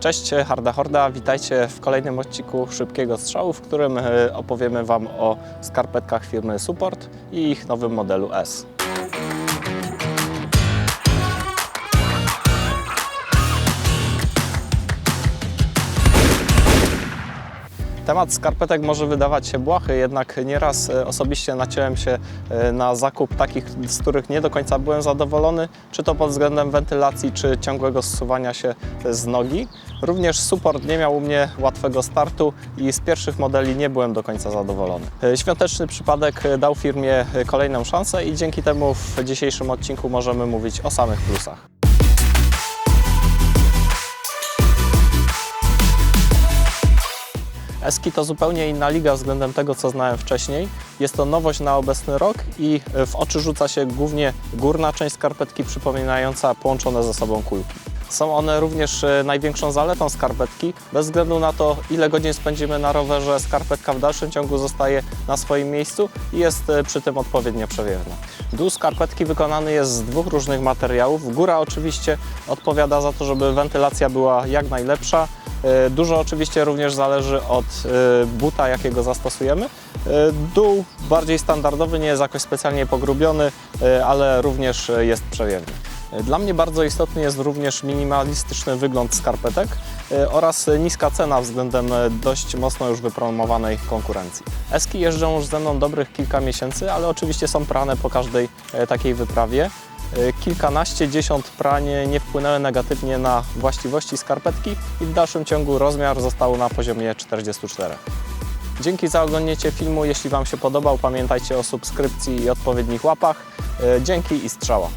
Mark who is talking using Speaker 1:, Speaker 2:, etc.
Speaker 1: Cześć, Harda Horda, witajcie w kolejnym odcinku Szybkiego Strzału, w którym e, opowiemy Wam o skarpetkach firmy Support i ich nowym modelu S. Temat skarpetek może wydawać się błahy, jednak nieraz e, osobiście naciąłem się e, na zakup takich, z których nie do końca byłem zadowolony, czy to pod względem wentylacji, czy ciągłego zsuwania się z nogi. Również support nie miał u mnie łatwego startu i z pierwszych modeli nie byłem do końca zadowolony. E, Świąteczny przypadek e, dał firmie e, kolejną szansę i dzięki temu w dzisiejszym odcinku możemy mówić o samych plusach. Eski to zupełnie inna liga względem tego, co znałem wcześniej. Jest to nowość na obecny rok i w oczy rzuca się głównie górna część skarpetki przypominająca połączone ze sobą kulki. Są one również e, największą zaletą skarpetki. Bez względu na to, ile godzin spędzimy na rowerze, skarpetka w dalszym ciągu zostaje na swoim miejscu i jest e, przy tym odpowiednio przewiewna. Dół skarpetki wykonany jest z dwóch różnych materiałów. Góra oczywiście odpowiada za to, żeby wentylacja była jak najlepsza. E, Dużo oczywiście również zależy od e, buta, jakiego zastosujemy. E, Dół bardziej standardowy, nie jest jakoś specjalnie pogrubiony, ale również jest przewiewny. Dla mnie bardzo istotny jest również minimalistyczny wygląd skarpetek oraz niska cena względem dość mocno już wypromowanej konkurencji. Eski jeżdżą już ze mną dobrych kilka miesięcy, ale oczywiście są prane po każdej takiej wyprawie. E, Kilkanaście, dziesiąt prań nie wpłynęły negatywnie na właściwości skarpetki i w dalszym ciągu rozmiar został na poziomie 44. Dzięki za oglądnięcie filmu. Jeśli Wam się podobał, pamiętajcie o subskrypcji i odpowiednich łapach. E, Dzięki i strzała.